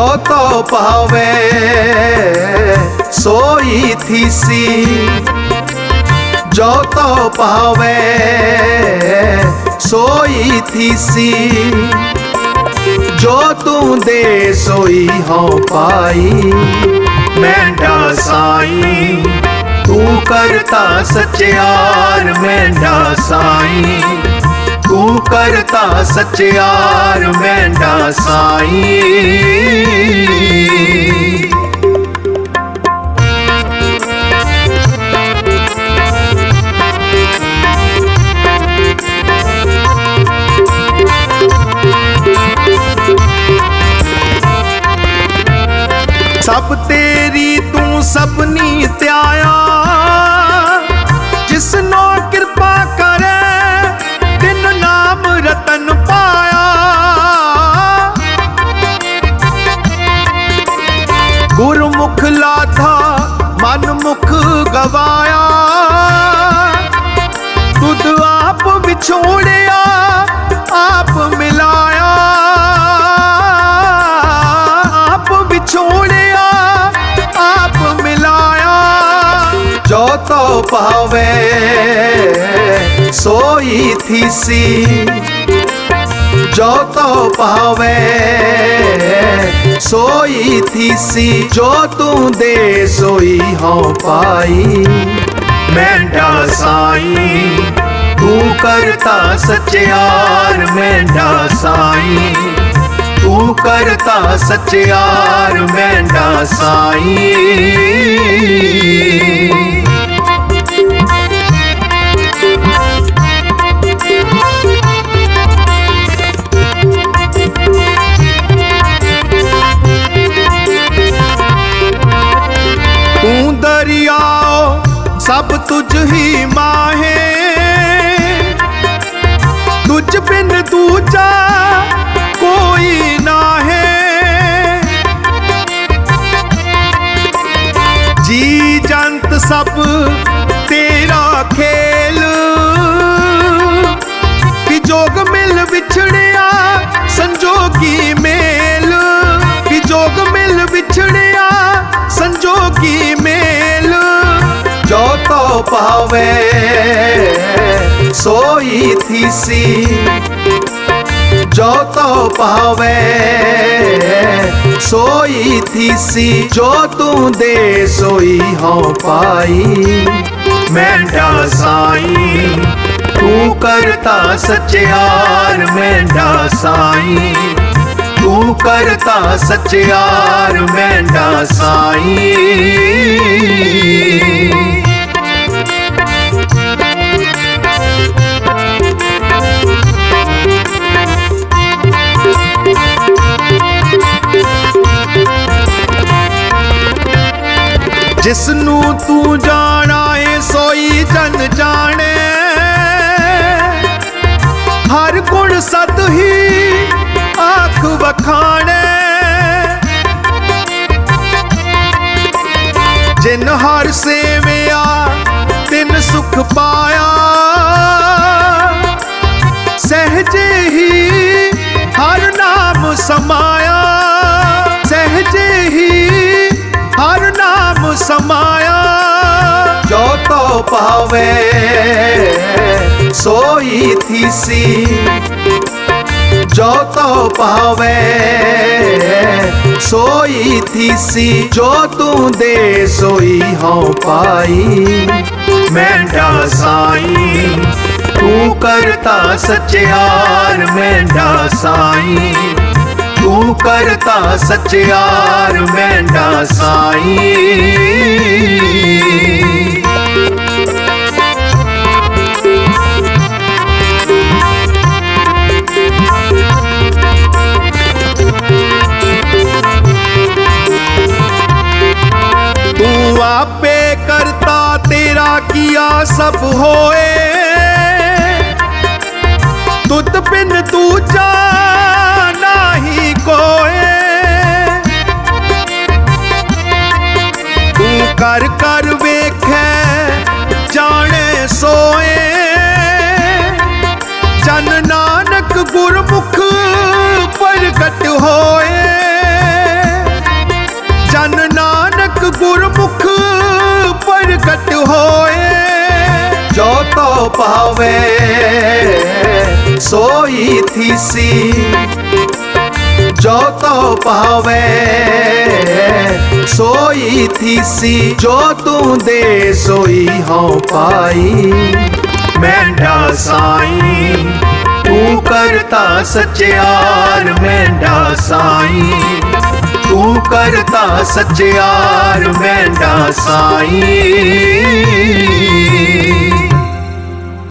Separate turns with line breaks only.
ਜੋ ਤੋ ਪਾਵੇ, ਸੋਈ ਥੀਸੀ ਜੋ ਤੋ ਪਾਵੇ, ਸੋਈ ਥੀਸੀ ਜੋ ਤੂੰ ਦੇ ਸੋਈ ਹੋ ਪਾਈ ਮੈਂਡਾ ਸਾਈ ਤੂੰ ਕਰਤਾ ਸਚਿਆਰ ਮੈਂਡਾ ਸਾਈ ਤੂੰ ਕਰਤਾ ਸਚਿਆਰ ਮੈਂਡਾ ਸਾਈ ਸਭ ਤੇਰੀ ਤੂੰ ਸਭਨੀ ਧਿਆਇਆ ਗੁਰਮੁਖ ਲਾਧਾ ਮਨ ਮੁਖ ਗਵਾਇਆ। ਤੁਧ ਆਪ ਵਿਛੋੜਿਆ, ਆਪ ਮਿਲਾਇਆ। ਆਪ ਵਿਛੋੜਿਆ, ਆਪ ਮਿਲਾਇਆ। ਜੋ ਤੋ ਪਾਵੇ ਸੋਈ ਥੀਸੀ ਜੋ ਤੋ ਪਾਵੇ ਸੋਈ ਥੀਸੀ ਜੋ ਤੂੰ ਦੇ ਸੋਈ ਹੋ ਪਾਈ ਮੈਂਡਾ ਸਾਈ ਤੂੰ ਕਰਤਾ ਸਚਿਆਰ ਮੈਂਡਾ ਸਾਈ ਤੂੰ ਕਰਤਾ ਸਚਿਆਰ ਮੈਂਡਾ ਸਾਈ ਸਭ ਤੁਝ ਹੀ ਮਾਹੇ। ਤੁਝ ਬਿਨ ਦੂਜਾ ਕੋਈ ਨਾਹੇ। ਜੀ ਜੰਤ ਸਭ ਤੇਰਾ ਖੇਲ। ਕਿ ਵਿਜੋਗ ਮਿਲ ਵਿਛੜਿਆ ਸੰਜੋਗੀ ਪਾਵੇ। ਸੋਈ ਥੀਸੀ ਜੋ ਤੋ ਪਾਵੇ। ਸੋਈ ਥੀਸੀ ਜੋ ਤੂੰ ਦੇ ਸੋਈ ਹੋ ਪਾਈ। ਮੈਂਡਾ ਸਾਈ। ਤੂੰ ਕਰਤਾ ਸਚਿਆਰ। ਮੈਂਡਾ ਸਾਈ। ਤੂੰ ਕਰਤਾ ਸਚਿਆਰ। ਮੈਂਡਾ ਸਾਈ। ਜਿਸ ਨੂੰ ਤੂੰ ਜਾਣਾ ਏ ਸੋਈ ਜਨ ਜਾਣੇ ਹਰ ਗੁਣ ਸਤ ਹੀ ਆਖ ਵਖਾਣੇ। ਜਿਨ ਹਰ ਸੇਵਿਆ, ਤਿਨ ਸੁਖ ਪਾ ਪਾਵੇ ਸੋਈ ਥੀਸੀ ਜੋ ਤੋ ਪਾਵੇ, ਸੋਈ ਥੀਸੀ ਜੋ ਤੂੰ ਦੇ ਸੋਈ ਹੋ ਪਾਈ, ਮੈਂਡਾ ਸਾਈ। ਤੂੰ ਕਰਤਾ ਸਚਿਆਰ, ਮੈਂਡਾ ਸਾਈ। ਤੂੰ ਕਰਤਾ ਸਚਿਆਰ, ਮੈਂਡਾ ਸਾਈ। ਕੀਆ ਸਭ ਹੋਏ। ਤੁਧ ਬਿਨ ਦੂਜਾ ਨਾਹੀ ਕੋਏ। ਤੂੰ ਕਰ ਕਰ ਵੇਖੈ, ਜਾਣੇ, ਸੋਏ। ਚੰਨ ਨਾਨਕ ਗੁਰਮੁਖ ਪ੍ਰਗਟ ਹੋਏ। ਪਾਵੇ ਸੋਈ ਥੀਸੀ ਜੋ ਤੋ ਪਾਵੇ। ਸੋਈ ਥੀਸੀ ਜੋ ਤੂੰ ਦੇ ਸੋਈ ਹਉ ਪਾਈ। ਮੈਂਡਾ ਸਾਈ। ਤੂੰ ਕਰਤਾ ਸਚਿਆਰ। ਮੈਂਡਾ ਸਾਈ। ਤੂੰ ਕਰਤਾ ਸਚਿਆਰ। ਮੈਂਡਾ ਸਾਈ।